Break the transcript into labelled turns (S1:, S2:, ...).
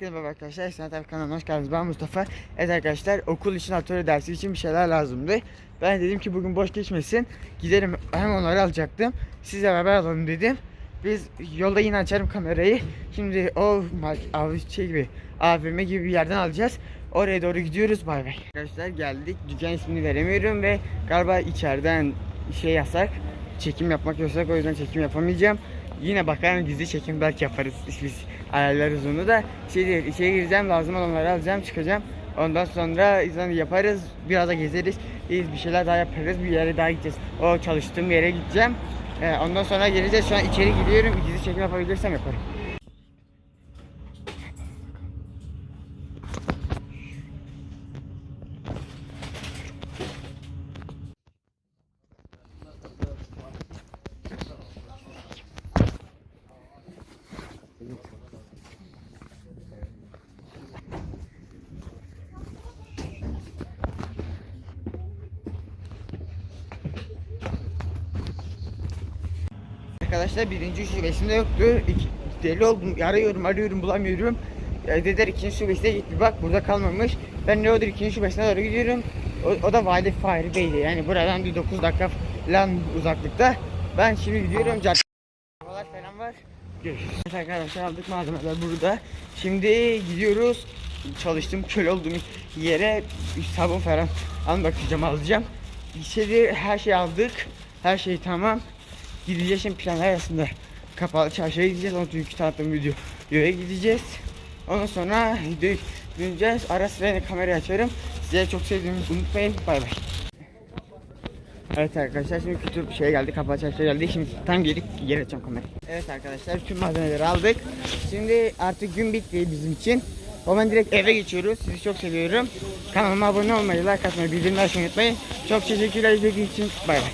S1: Merhaba arkadaşlar, Sanat Abi kanalına hoş geldiniz. Ben Mustafa. Evet arkadaşlar, okul için atölye dersi için bir şeyler lazımdı. Ben dedim ki bugün boş geçmesin. Giderim hem onları alacaktım. Sizle beraber alalım dedim. Biz yolda yine açarım kamerayı. Şimdi o av şey gibi AVM gibi bir yerden alacağız. Oraya doğru gidiyoruz. Bay bay. Arkadaşlar geldik. Dükkan ismini veremiyorum ve galiba içeriden şey yasak. Çekim yapmak yasak o yüzden çekim yapamayacağım. Yine bakarım gizli çekim belki yaparız. Biz ayarlarız onu da. Şey değil, içeri gireceğim lazım olanları alacağım çıkacağım. Ondan sonra izlen yaparız. Biraz da gezeriz. Biz bir şeyler daha yaparız. Bir yere daha gideceğiz. O çalıştığım yere gideceğim. Ee, ondan sonra geleceğiz. Şu an içeri gidiyorum. Gizli çekim yapabilirsem yaparım. Arkadaşlar birinci şubesinde yoktu. İki, deli oldum. Arıyorum arıyorum bulamıyorum. E, dediler ikinci şubesine git bir bak burada kalmamış. Ben ne olur ikinci şubesine doğru gidiyorum. O, o da Vali Fahri Bey'di. Yani buradan bir 9 dakika falan uzaklıkta. Ben şimdi gidiyorum. Cadde falan var. Görüşürüz. Arkadaşlar aldık malzemeler burada. Şimdi gidiyoruz. Çalıştığım köle olduğum yere sabun falan al bakacağım alacağım. İçeri her şey aldık. Her şey tamam. Gideceğiz şimdi planlar arasında. Kapalı çarşıya gideceğiz. Onun dünkü tanıttığım video. Videoya gideceğiz. Ondan sonra döneceğiz. Ara sıra yine kamerayı açarım. Size çok sevdiğimi unutmayın. Bay bay. Evet arkadaşlar şimdi bir şeye geldik. Kapalı çarşıya geldik. Şimdi tam gelip yer açacağım kamerayı. Evet arkadaşlar tüm malzemeleri aldık. Şimdi artık gün bitti bizim için. O zaman direkt eve geçiyoruz. Sizi çok seviyorum. Kanalıma abone olmayı, like atmayı, bildirimleri açmayı unutmayın. Çok teşekkürler izlediğiniz için. Bay bay.